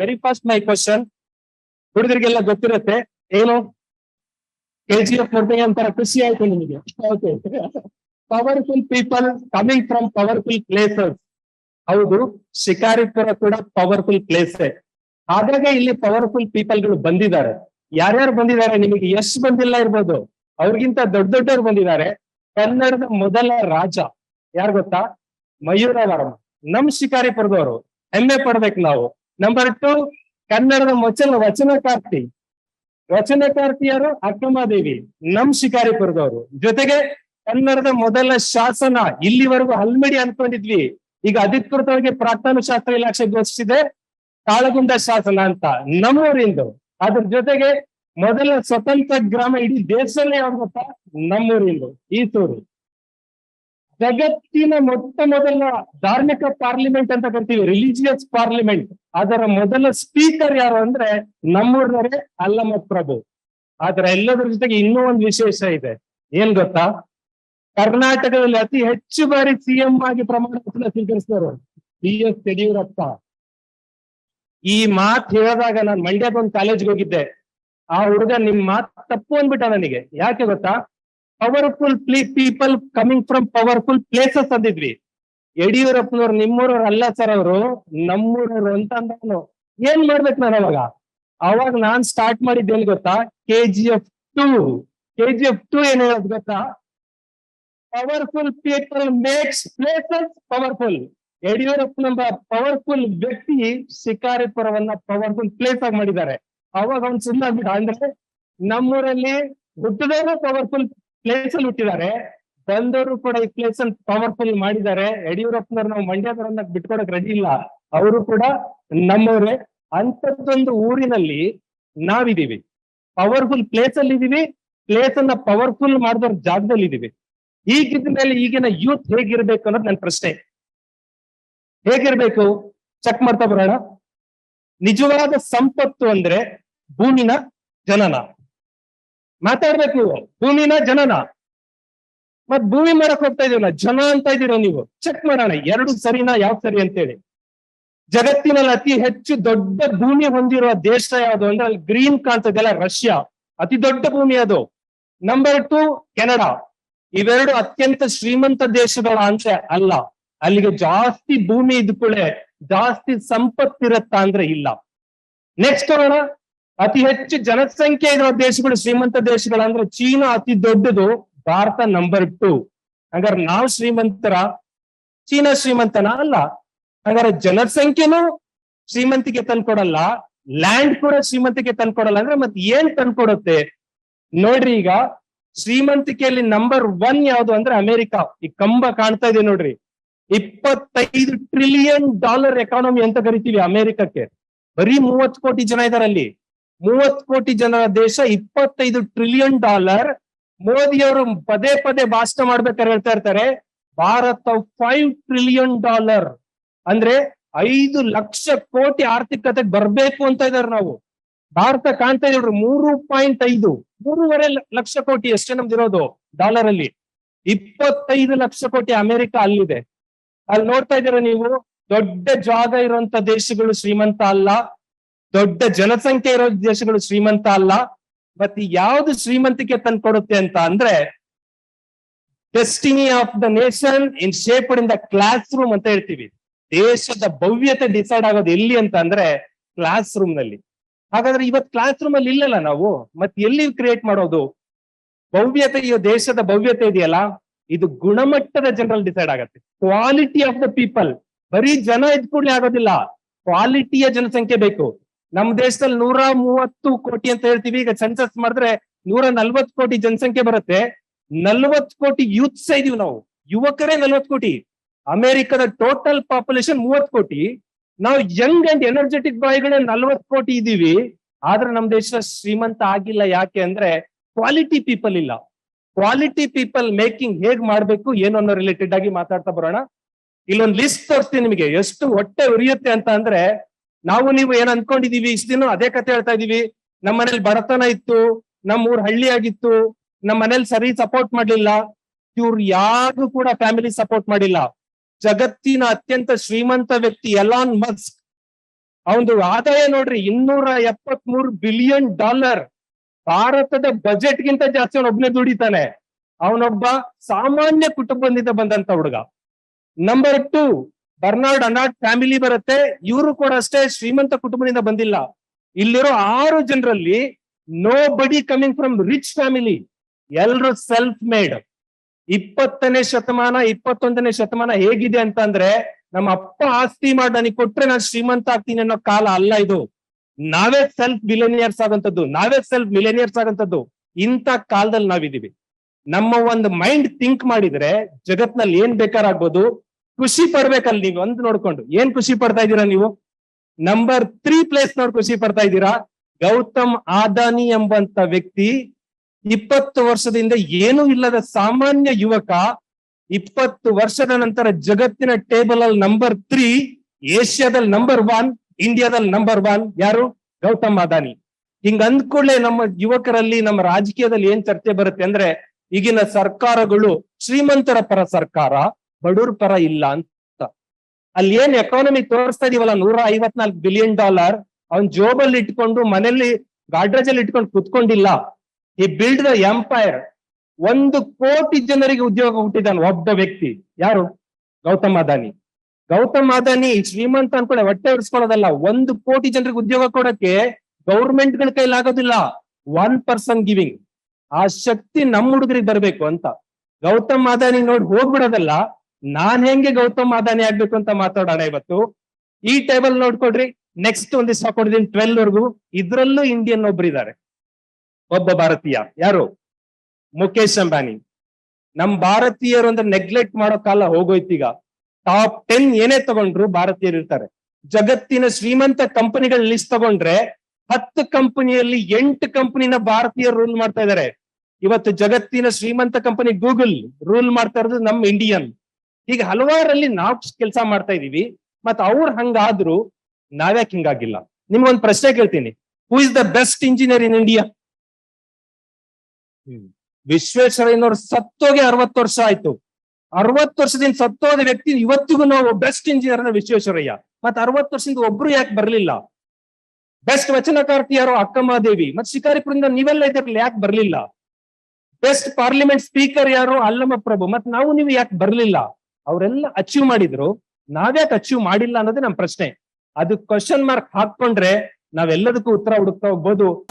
Very first my question ಹುಡುಗರಿಗೆಲ್ಲ ಗೊತ್ತಿರುತ್ತೆ. ಏನು? ಕೆ ಜಿ ಎಫ್ ನೋಡಿದಾಗ ಒಂಥರ ಖುಷಿ ಆಯ್ತು ನಿಮಗೆ. Okay powerful people coming from powerful places ಹೌದು, ಶಿಕಾರಿಪುರ ಕೂಡ ಪವರ್ಫುಲ್ ಪ್ಲೇಸ್ ಹಾಗಾಗಿ ಇಲ್ಲಿ ಪವರ್ಫುಲ್ ಪೀಪಲ್ಗಳು ಬಂದಿದ್ದಾರೆ. ಯಾರ್ಯಾರು ಬಂದಿದ್ದಾರೆ ನಿಮಗೆ? ಎಷ್ಟು ಬಂದಿಲ್ಲ ಇರ್ಬೋದು. ಅವ್ರಿಗಿಂತ ದೊಡ್ಡ ದೊಡ್ಡವ್ರು ಬಂದಿದ್ದಾರೆ. ಕನ್ನಡದ ಮೊದಲ ರಾಜ. ಯಾರು ಗೊತ್ತಾ? ಮಯೂರ ವರ್ಮ ನಮ್ ಶಿಕಾರಿಪುರದವರು. ಹೆಮ್ಮೆ ಪಡ್ಬೇಕು ನಾವು. ನಂಬರ್ ಟು ಕನ್ನಡದ ಮೊಚಲ ವಚನಕಾರ್ತಿ ವಚನಕಾರ್ತಿಯರು ಅಕ್ಕಮಹಾದೇವಿ ನಮ್ ಶಿಕಾರಿಪುರದವರು. ಜೊತೆಗೆ ಕನ್ನಡದ ಮೊದಲ ಶಾಸನ ಇಲ್ಲಿವರೆಗೂ ಹಲ್ಮಿಡಿ ಅನ್ಕೊಂಡಿದ್ವಿ. ಈಗ ಅಧಿಕೃತವಾಗಿ ಪ್ರಾಕ್ತನಶಾಸ್ತ್ರ ಇಲಾಖೆ ಘೋಷಿಸಿದೆ. ಕಾಳಗುಂದ ಶಾಸನ ಅಂತ ನಮ್ಮೂರಿಂದು. ಅದ್ರ ಜೊತೆಗೆ ಮೊದಲ ಸ್ವತಂತ್ರ ಗ್ರಾಮ ಇಡೀ ದೇಶದಲ್ಲೇ ಯಾವ್ದು ಗೊತ್ತಾ ನಮ್ಮೂರಿಂದು. ಈಸೂರು ಜಗತ್ತಿನ ಮೊಟ್ಟ ಮೊದಲ ಧಾರ್ಮಿಕ ಪಾರ್ಲಿಮೆಂಟ್ ಅಂತ ಕರಿತೀವಿ ರಿಲಿಜಿಯಸ್ ಪಾರ್ಲಿಮೆಂಟ್ ಅದರ ಮೊದಲ ಸ್ಪೀಕರ್ ಯಾರು ಅಂದ್ರೆ ನಮ್ಮೂರಿನವರೇ ಅಲ್ಲಮ ಪ್ರಭು ಆದ್ರೆ ಎಲ್ಲದರ ಜೊತೆಗೆ ಇನ್ನೂ ಒಂದು ವಿಶೇಷ ಇದೆ. ಏನ್ ಗೊತ್ತಾ? ಕರ್ನಾಟಕದಲ್ಲಿ ಅತಿ ಹೆಚ್ಚು ಬಾರಿ ಸಿಎಂ ಆಗಿ ಪ್ರಮಾಣ ವಚನ ಸ್ವೀಕರಿಸಿದರು ಬಿ ಎಸ್ ಯಡಿಯೂರಪ್ಪ. ಈ ಮಾತ್ ಹೇಳಿದಾಗ ನಾನು ಮಂಡ್ಯದ ಒಂದು ಕಾಲೇಜ್ಗೆ ಹೋಗಿದ್ದೆ. ಆ ಹುಡುಗ ನಿಮ್ ಮಾತ್ ತಪ್ಪು ಅಂದ್ಬಿಟ್ಟ ನನಗೆ. ಯಾಕೆ ಗೊತ್ತಾ? Powerful people coming from powerful places ಅಂದಿದ್ವಿ. ಯಡಿಯೂರಪ್ಪನವ್ರು ನಿಮ್ಮೂರವ್ರು ಅಲ್ಲ ಸರ್ ಅವರು, ನಮ್ಮೂರವ್ರು ಅಂತ ಅಂದವನು ಏನ್ ಮಾಡ್ಬೇಕು ನಾನು ಅವಾಗ? ಅವಾಗ ನಾನ್ ಸ್ಟಾರ್ಟ್ ಮಾಡಿದ್ದೆ ಏನ್ ಗೊತ್ತಾ? K G F two K G F two ಏನ್ ಹೇಳೋದು ಗೊತ್ತಾ? Powerful people makes places powerful ಯಡಿಯೂರಪ್ಪನಂಬ powerful ವ್ಯಕ್ತಿ ಶಿಕಾರಿಪುರವನ್ನ ಪವರ್ಫುಲ್ ಪ್ಲೇಸ್ ಆಗಿ ಮಾಡಿದ್ದಾರೆ. ಅವಾಗ ಅವ್ನು ಸುಮ್ಮನೆ ಅಂದ್ರೆ ನಮ್ಮೂರಲ್ಲಿ ಹುಟ್ಟಿದವರು ಪವರ್ಫುಲ್ ಪ್ಲೇಸ್ ಅಲ್ಲಿ ಹುಟ್ಟಿದ್ದಾರೆ. ಬಂದವರು ಕೂಡ ಈ ಪ್ಲೇಸ್ ಅಲ್ಲಿ ಪವರ್ಫುಲ್ ಮಾಡಿದ್ದಾರೆ. ಯಡಿಯೂರಪ್ಪನವ್ರು ನಾವು ಮಂಡ್ಯದವರನ್ನ ಬಿಟ್ಕೊಡಕ್ ರೆಡಿ ಇಲ್ಲ. ಅವರು ಕೂಡ ನಮ್ಮವರೇ. ಅಂತದೊಂದು ಊರಿನಲ್ಲಿ ನಾವಿದೀವಿ ಪವರ್ಫುಲ್ ಪ್ಲೇಸ್ ಅಲ್ಲಿ ಇದೀವಿ. ಪ್ಲೇಸ್ ಅನ್ನ ಪವರ್ಫುಲ್ ಮಾಡಿದವ್ರ ಜಾಗದಲ್ಲಿ ಇದೀವಿ. ಈಗಿದ ಮೇಲೆ ಈಗಿನ ಯೂತ್ ಹೇಗಿರ್ಬೇಕು ಅನ್ನೋದು ನನ್ನ ಪ್ರಶ್ನೆ. ಹೇಗಿರ್ಬೇಕು? ಚೆಕ್ ಮಾಡ್ತಾ ಬರೋಣ. ನಿಜವಾದ ಸಂಪತ್ತು ಅಂದ್ರೆ ಭೂಮಿನ ಜನನ. ಮಾತಾಡ್ಬೇಕು ನೀವು. ಭೂಮಿನ ಜನನ. ಮತ್ ಭೂಮಿ ಮಾಡಕ್ ಹೋಗ್ತಾ ಇದೀವಲ್ಲ, ಜನ ಅಂತ ಇದೀರ ನೀವು. ಚೆಕ್ ಮಾಡೋಣ, ಎರಡು ಸರಿನಾ, ಯಾವ ಸರಿ ಅಂತೇಳಿ. ಜಗತ್ತಿನಲ್ಲಿ ಅತಿ ಹೆಚ್ಚು ದೊಡ್ಡ ಭೂಮಿ ಹೊಂದಿರುವ ದೇಶ ಯಾವುದು ಅಂದ್ರೆ ಅಲ್ಲಿ ಗ್ರೀನ್ ಕಾಣ್ತದೆಲ್ಲ ರಷ್ಯಾ. ಅತಿ ದೊಡ್ಡ ಭೂಮಿ ಅದು. Number two Canada. ಇವೆರಡು ಅತ್ಯಂತ ಶ್ರೀಮಂತ ದೇಶಗಳ ಅಂಶ ಅಲ್ಲ. ಅಲ್ಲಿಗೆ ಜಾಸ್ತಿ ಭೂಮಿ ಇದ್ಕೂಳೆ ಜಾಸ್ತಿ ಸಂಪತ್ತಿರತ್ತಾ ಅಂದ್ರೆ ಇಲ್ಲ. ನೆಕ್ಸ್ಟ್ ನೋಡೋಣ. ಅತಿ ಹೆಚ್ಚು ಜನಸಂಖ್ಯೆ ಇರುವ ದೇಶಗಳು ಶ್ರೀಮಂತ ದೇಶಗಳು ಅಂದ್ರೆ ಚೀನಾ ಅತಿ ದೊಡ್ಡದು, ಭಾರತ ನಂಬರ್ ಟು ಹಾಗಾದ್ರೆ ನಾವು ಶ್ರೀಮಂತರ, ಚೀನಾ ಶ್ರೀಮಂತನ ಅಲ್ಲ. ಹಾಗಾದ್ರೆ ಜನಸಂಖ್ಯೆನೂ ಶ್ರೀಮಂತಿಗೆ ತಂದ್ಕೊಡಲ್ಲ ಲ್ಯಾಂಡ್ ಕೂಡ ಶ್ರೀಮಂತಿಗೆ ತಂದ್ಕೊಡಲ್ಲ ಅಂದ್ರೆ ಮತ್ತೆ ಏನ್ ತಂದ್ಕೊಡುತ್ತೆ? ನೋಡ್ರಿ ಈಗ ಶ್ರೀಮಂತಿಕೆಯಲ್ಲಿ ನಂಬರ್ ಒನ್ ಯಾವುದು ಅಂದ್ರೆ ಅಮೆರಿಕ. ಈ ಕಂಬ ಕಾಣ್ತಾ ಇದೆ ನೋಡ್ರಿ. ಇಪ್ಪತ್ತೈದು ಟ್ರಿಲಿಯನ್ ಡಾಲರ್ ಎಕಾನಮಿ ಅಂತ ಕರಿತೀವಿ ಅಮೆರಿಕಕ್ಕೆ. ಬರೀ ಮೂವತ್ ಕೋಟಿ ಜನ ಇದಾರೆ ಅಲ್ಲಿ. ಮೂವತ್ ಕೋಟಿ ಜನರ ದೇಶ ಇಪ್ಪತ್ತೈದು ಟ್ರಿಲಿಯನ್ ಡಾಲರ್ ಮೋದಿಯವರು ಪದೇ ಪದೇ ಭಾಷಣ ಮಾಡ್ಬೇಕಾದ್ರೆ ಹೇಳ್ತಾ ಇರ್ತಾರೆ. ಭಾರತ ಫೈವ್ ಟ್ರಿಲಿಯನ್ ಡಾಲರ್ ಅಂದ್ರೆ ಐದು ಲಕ್ಷ ಕೋಟಿ ಆರ್ಥಿಕತೆಗೆ ಬರ್ಬೇಕು ಅಂತ ಇದಾರೆ ನಾವು. ಭಾರತ ಕಾಣ್ತಾ ಇದ್ರು ಮೂರು ಪಾಯಿಂಟ್ ಐದು, ಮೂರುವರೆ ಲಕ್ಷ ಕೋಟಿ ಎಷ್ಟೇ ನಮ್ದಿರೋದು ಡಾಲರ್ ಅಲ್ಲಿ. ಇಪ್ಪತ್ತೈದು ಲಕ್ಷ ಕೋಟಿ ಅಮೆರಿಕ ಅಲ್ಲಿದೆ. ಅಲ್ಲಿ ನೋಡ್ತಾ ಇದ್ದೀರಾ ನೀವು? ದೊಡ್ಡ ಜಾಗ ಇರುವಂತ ದೇಶಗಳು ಶ್ರೀಮಂತ ಅಲ್ಲ. ದೊಡ್ಡ ಜನಸಂಖ್ಯೆ ಇರೋ ದೇಶಗಳು ಶ್ರೀಮಂತ ಅಲ್ಲ ಮತ್ತೆ ಯಾವ್ದು ಶ್ರೀಮಂತಿಕೆ ತಂದ್ಕೊಡುತ್ತೆ ಅಂತ ಅಂದ್ರೆ destiny of the nation in shaped in the classroom ಅಂತ ಹೇಳ್ತೀವಿ. ದೇಶದ ಭವ್ಯತೆ ಡಿಸೈಡ್ ಆಗೋದು ಎಲ್ಲಿ ಅಂತ ಅಂದ್ರೆ ಕ್ಲಾಸ್ ರೂಮ್ನಲ್ಲಿ. ಹಾಗಾದ್ರೆ ಇವತ್ ಕ್ಲಾಸ್ ರೂಮ್ ಅಲ್ಲಿ ಇಲ್ಲಲ್ಲ ನಾವು? ಮತ್ತೆ ಎಲ್ಲಿ ಕ್ರಿಯೇಟ್ ಮಾಡೋದು? ಭವ್ಯತೆ ಈ ದೇಶದ ಭವ್ಯತೆ ಇದೆಯಲ್ಲ? ಇದು ಗುಣಮಟ್ಟದ ಜನರಲ್ಲಿ ಡಿಸೈಡ್ ಆಗತ್ತೆ. ಕ್ವಾಲಿಟಿ ಆಫ್ ದ ಪೀಪಲ್ ಬರೀ ಜನ ಇದ್ ಕೂಡಲೇ ಆಗೋದಿಲ್ಲ. ಕ್ವಾಲಿಟಿಯ ಜನಸಂಖ್ಯೆ ಬೇಕು. ನಮ್ಮ ದೇಶದಲ್ಲಿ ನೂರ ಮೂವತ್ತು ಕೋಟಿ ಅಂತ ಹೇಳ್ತೀವಿ. ಈಗ ಸೆನ್ಸಸ್ ಮಾಡಿದ್ರೆ ನೂರ ನಲ್ವತ್ ಕೋಟಿ ಜನಸಂಖ್ಯೆ ಬರುತ್ತೆ. ನಲ್ವತ್ ಕೋಟಿ ಯೂತ್ಸ್ ಇದೀವಿ ನಾವು. ಯುವಕರೇ ನಲ್ವತ್ ಕೋಟಿ. ಅಮೆರಿಕದ ಟೋಟಲ್ ಪಾಪ್ಯುಲೇಷನ್ ಮೂವತ್ ಕೋಟಿ. ನಾವು ಯಂಗ್ ಅಂಡ್ ಎನರ್ಜೆಟಿಕ್ ಬಾಯ್ಗಳೇ ನಲ್ವತ್ ಕೋಟಿ ಇದೀವಿ. ಆದ್ರೆ ನಮ್ ದೇಶ ಶ್ರೀಮಂತ ಆಗಿಲ್ಲ ಯಾಕೆ ಅಂದ್ರೆ ಕ್ವಾಲಿಟಿ ಪೀಪಲ್ ಇಲ್ಲ. ಕ್ವಾಲಿಟಿ ಪೀಪಲ್ ಮೇಕಿಂಗ್ ಹೇಗ್ ಮಾಡ್ಬೇಕು, ಏನು ಅನ್ನೋ ರಿಲೇಟೆಡ್ ಆಗಿ ಮಾತಾಡ್ತಾ ಬರೋಣ. ಇಲ್ಲೊಂದು ಲಿಸ್ಟ್ ತೋರಿಸ್ತೀನಿ ನಿಮಗೆ. ಎಷ್ಟು ಹೊಟ್ಟೆ ಉರಿಯುತ್ತೆ ಅಂತ ಅಂದ್ರೆ ನಾವು ನೀವು ಏನ್ ಅನ್ಕೊಂಡಿದೀವಿ? ಇಷ್ಟ ದಿನ ಅದೇ ಕತೆ ಹೇಳ್ತಾ ಇದೀವಿ. ನಮ್ಮ ಮನೇಲಿ ಬಡತನ ಇತ್ತು ನಮ್ಮ ಊರ್ ಹಳ್ಳಿ ಆಗಿತ್ತು ನಮ್ಮ ಮನೇಲಿ ಸರಿ ಸಪೋರ್ಟ್ ಮಾಡ್ಲಿಲ್ಲ. ಇವ್ರು ಯಾರು ಕೂಡ ಫ್ಯಾಮಿಲಿ ಸಪೋರ್ಟ್ ಮಾಡಿಲ್ಲ. ಜಗತ್ತಿನ ಅತ್ಯಂತ ಶ್ರೀಮಂತ ವ್ಯಕ್ತಿ ಎಲಾನ್ ಮಸ್ಕ್ ಅವನು ಆದಾಯ ನೋಡ್ರಿ, ಇನ್ನೂರ ಎಪ್ಪತ್ ಮೂರು ಬಿಲಿಯನ್ ಡಾಲರ್ ಭಾರತದ ಬಜೆಟ್ ಗಿಂತ ಜಾಸ್ತಿ ಅವನೊಬ್ನೇ ದುಡಿತಾನೆ. ಅವನೊಬ್ಬ ಸಾಮಾನ್ಯ ಕುಟುಂಬದಿಂದ ಬಂದಂತ ಹುಡುಗ. Number two Bernard Arnault family ಬರುತ್ತೆ. ಇವರು ಕೂಡ ಅಷ್ಟೇ ಶ್ರೀಮಂತ ಕುಟುಂಬದಿಂದ ಬಂದಿಲ್ಲ. ಇಲ್ಲಿರೋ ಆರು ಜನರಲ್ಲಿ nobody coming from rich family ಎಲ್ರು ಸೆಲ್ಫ್ ಮೇಡ್ ಇಪ್ಪತ್ತನೇ ಶತಮಾನ, ಇಪ್ಪತ್ತೊಂದನೇ ಶತಮಾನ ಹೇಗಿದೆ ಅಂತಂದ್ರೆ ನಮ್ಮ ಅಪ್ಪ ಆಸ್ತಿ ಮಾಡಿ ನನಗೆ ಕೊಟ್ರೆ ನಾನು ಶ್ರೀಮಂತ ಆಗ್ತೀನಿ ಅನ್ನೋ ಕಾಲ ಅಲ್ಲ ಇದು. ನಾವೇ ಸೆಲ್ಫ್ ಮಿಲೇನಿಯರ್ಸ್ ಆಗಂತದ್ದು ನಾವೇ ಸೆಲ್ಫ್ ಮಿಲೇನಿಯರ್ಸ್ ಆಗಂತದ್ದು ಇಂಥ ಕಾಲದಲ್ಲಿ ನಾವಿದೀವಿ ನಮ್ಮ ಒಂದು ಮೈಂಡ್ ಥಿಂಕ್ ಮಾಡಿದ್ರೆ ಜಗತ್ನಲ್ಲಿ ಏನ್ ಬೇಕಾರಾಗ್ಬೋದು ಖುಷಿ ಪಡ್ಬೇಕಲ್ಲ ನೀವು ಒಂದು ನೋಡ್ಕೊಂಡು. ಏನ್ ಖುಷಿ ಪಡ್ತಾ ಇದ್ದೀರಾ ನೀವು? ನಂಬರ್ ತ್ರೀ ಪ್ಲೇಸ್ ನೋಡಿ ಖುಷಿ ಪಡ್ತಾ ಇದ್ದೀರಾ? ಗೌತಮ್ ಆದಾನಿ ಎಂಬಂತ ವ್ಯಕ್ತಿ ಇಪ್ಪತ್ತು ವರ್ಷದಿಂದ ಏನೂ ಇಲ್ಲದ ಸಾಮಾನ್ಯ ಯುವಕ ಇಪ್ಪತ್ತು ವರ್ಷದ ನಂತರ ಜಗತ್ತಿನ ಟೇಬಲ್ ಅಲ್ಲಿ ನಂಬರ್ ತ್ರೀ ಏಷ್ಯಾದಲ್ಲಿ ನಂಬರ್ ಒನ್ ಇಂಡಿಯಾದಲ್ಲಿ ನಂಬರ್ ಒನ್ ಯಾರು? ಗೌತಮ್ ಅದಾನಿ ಹಿಂಗ ಅಂದ್ಕೊಳ್ಳೆ ನಮ್ಮ ಯುವಕರಲ್ಲಿ ನಮ್ಮ ರಾಜಕೀಯದಲ್ಲಿ ಏನ್ ಚರ್ಚೆ ಬರುತ್ತೆ ಅಂದ್ರೆ ಈಗಿನ ಸರ್ಕಾರಗಳು ಶ್ರೀಮಂತರ ಪರ ಸರ್ಕಾರ ಬಡವ್ರ ಪರ ಇಲ್ಲ ಅಂತ. ಅಲ್ಲಿ ಏನ್ ಎಕಾನಮಿ ತೋರಿಸ್ತಾ ಇದೀವಲ್ಲ, ನೂರ ಐವತ್ನಾಲ್ಕು ಬಿಲಿಯನ್ ಡಾಲರ್ ಅವನ್ ಜೋಬಲ್ಲಿ ಇಟ್ಕೊಂಡು, ಮನೆಯಲ್ಲಿ ಗಾಡ್ರೇಜ್ ಅಲ್ಲಿ ಇಟ್ಕೊಂಡು ಕುತ್ಕೊಂಡಿಲ್ಲ. ಈ ಬಿಲ್ಡ್ ದ ಎಂಪೈರ್ ಒಂದು ಕೋಟಿ ಜನರಿಗೆ ಉದ್ಯೋಗ ಹುಟ್ಟಿದಾನೆ ಒಬ್ಬ ವ್ಯಕ್ತಿ. ಯಾರು? ಗೌತಮ್ ಅದಾನಿ. ಗೌತಮ್ ಅದಾನಿ ಶ್ರೀಮಂತ ಅನ್ಕೊಂಡೆ, ಹೊಟ್ಟೆ ಉಡ್ಸ್ಕೊಳ್ಳೋದಲ್ಲ ಒಂದು ಕೋಟಿ ಜನರಿಗೆ ಉದ್ಯೋಗ ಕೊಡಕ್ಕೆ ಗೌರ್ಮೆಂಟ್ಗಳ ಕೈಲಾಗೋದಿಲ್ಲ ಒನ್ ಪರ್ಸನ್ ಗಿವಿಂಗ್ ಆ ಶಕ್ತಿ ನಮ್ಮ ಹುಡುಗರಿಗೆ ಬರ್ಬೇಕು ಅಂತ. ಗೌತಮ್ ಅದಾನಿ ನೋಡಿ ಹೋಗ್ಬಿಡೋದಲ್ಲ ನಾನ್ ಹೆಂಗೆ ಗೌತಮ್ ಅದಾನಿ ಆಗ್ಬೇಕು ಅಂತ ಮಾತಾಡೋಣ ಇವತ್ತು? ಈ ಟೇಬಲ್ ನೋಡ್ಕೊಡ್ರಿ. ನೆಕ್ಸ್ಟ್ ಒಂದಿಷ್ಟು ಕೊಡ್ತೀನಿ ಟ್ವೆಲ್ ವರ್ಗು. ಇದ್ರಲ್ಲೂ ಇಂಡಿಯನ್ ಒಬ್ರು ಇದ್ದಾರೆ ಒಬ್ಬ ಭಾರತೀಯ. ಯಾರು? ಮುಖೇಶ್ ಅಂಬಾನಿ. ನಮ್ ಭಾರತೀಯರು ಅಂದ್ರೆ ನೆಗ್ಲೆಕ್ಟ್ ಮಾಡೋ ಕಾಲ ಹೋಗೋಯ್ತೀಗ ಟಾಪ್ ಟೆನ್ ಏನೇ ತಗೊಂಡ್ರು ಭಾರತೀಯರು ಇರ್ತಾರೆ. ಜಗತ್ತಿನ ಶ್ರೀಮಂತ ಕಂಪನಿಗಳ ಲಿಸ್ಟ್ ತಗೊಂಡ್ರೆ ಹತ್ತು ಕಂಪನಿಯಲ್ಲಿ ಎಂಟು ಕಂಪನಿನ ಭಾರತೀಯರು ರೂಲ್ ಮಾಡ್ತಾ ಇದಾರೆ. ಇವತ್ತು ಜಗತ್ತಿನ ಶ್ರೀಮಂತ ಕಂಪನಿ ಗೂಗಲ್ ರೂಲ್ ಮಾಡ್ತಾ ಇರೋದು ನಮ್ ಇಂಡಿಯನ್ ಈಗ ಹಲವಾರಲ್ಲಿ ನಾವು ಕೆಲಸ ಮಾಡ್ತಾ ಇದೀವಿ ಮತ್ತೆ ಅವ್ರು ಹಂಗಾದ್ರು ನಾವ್ಯಾಕೆ ಹಿಂಗಾಗಿಲ್ಲ. ನಿಮ್ಗೊಂದು ಪ್ರಶ್ನೆ ಕೇಳ್ತೀನಿ. Who is the best engineer in India ವಿಶ್ವೇಶ್ವರಯ್ಯನವ್ರು ಸತ್ತೋಗಿ ಅರವತ್ತು ವರ್ಷ ಆಯ್ತು. ಅರವತ್ತು ವರ್ಷದಿಂದ ಸತ್ತೋದ ವ್ಯಕ್ತಿ ಇವತ್ತಿಗೂ ನಾವು ಬೆಸ್ಟ್ ಇಂಜಿನಿಯರ್ ಅಂದ್ರೆ ವಿಶ್ವೇಶ್ವರಯ್ಯ. ಮತ್ ಅರವತ್ತು ವರ್ಷದಿಂದ ಒಬ್ರು ಯಾಕೆ ಬರ್ಲಿಲ್ಲ? ಬೆಸ್ಟ್ ವಚನಕಾರ್ತಿ ಯಾರು ಅಕ್ಕಮಹಾದೇವಿ ಮತ್ ಶಿಕಾರಿಪುರದಿಂದ ನೀವೆಲ್ಲ ಇದ್ರಲ್ಲಿ ಯಾಕೆ ಬರ್ಲಿಲ್ಲ? ಬೆಸ್ಟ್ ಪಾರ್ಲಿಮೆಂಟ್ ಸ್ಪೀಕರ್ ಯಾರು ಅಲ್ಲಮ್ಮ ಪ್ರಭು. ಮತ್ ನಾವು ನೀವು ಯಾಕೆ ಬರ್ಲಿಲ್ಲ? ಅವರೆಲ್ಲ ಅಚೀವ್ ಮಾಡಿದ್ರು. ನಾವ್ಯಾಕೆ ಅಚೀವ್ ಮಾಡಿಲ್ಲ ಅನ್ನೋದೇ ನಮ್ ಪ್ರಶ್ನೆ. ಅದು ಕ್ವಶನ್ ಮಾರ್ಕ್ ಹಾಕೊಂಡ್ರೆ ನಾವೆಲ್ಲದಕ್ಕೂ ಉತ್ತರ ಹುಡುಕ್ತಾ ಹೋಗ್ಬೋದು.